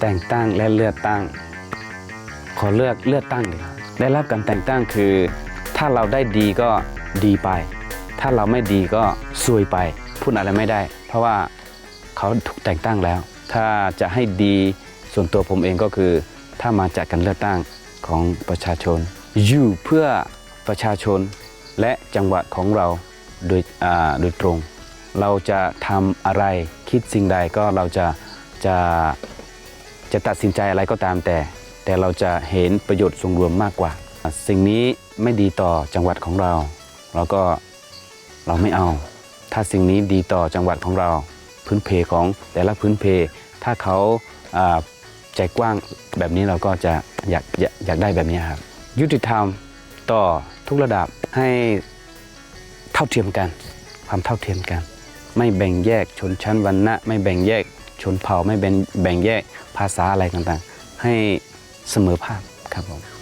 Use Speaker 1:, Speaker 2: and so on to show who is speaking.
Speaker 1: แต่งตั้งและเลือกตั้ง ขอเลือกเลือกตั้งดีครับได้รับการแต่งตั้งคือ ถ้าเราได้ดีก็ดีไป ถ้าเราไม่ดีก็ซวยไป พูดอะไรไม่ได้ เพราะว่าเขาถูกแต่งตั้งแล้ว ถ้าจะให้ดีส่วนตัวผมเองก็คือ ถ้ามาจากการเลือกตั้งของประชาชน อยู่เพื่อประชาชนและจังหวัดของเราโดยโดยตรง เราจะทำอะไรคิดสิ่งใดก็เราจะจะ จะตัดสินใจอะไรก็ตามแต่ แต่เราจะเห็นประโยชน์ส่วนรวมมากกว่า สิ่งนี้ไม่ดีต่อจังหวัดของเรา เราก็เราไม่เอา ถ้าสิ่งนี้ดีต่อจังหวัดของเรา พื้นเพของแต่ละพื้นเพ ถ้าเขาอ่าใจกว้างแบบนี้เราก็จะอยากอยากอยากได้แบบนี้ครับ ยุติธรรมต่อทุกระดับให้เท่าเทียมกัน ความเท่าเทียมกัน ไม่แบ่งแยกชนชั้นวรรณะ ไม่แบ่งแยก ชนเผ่าไม่แบ่งแยกภาษาอะไรต่างๆ ให้เสมอภาคครับผม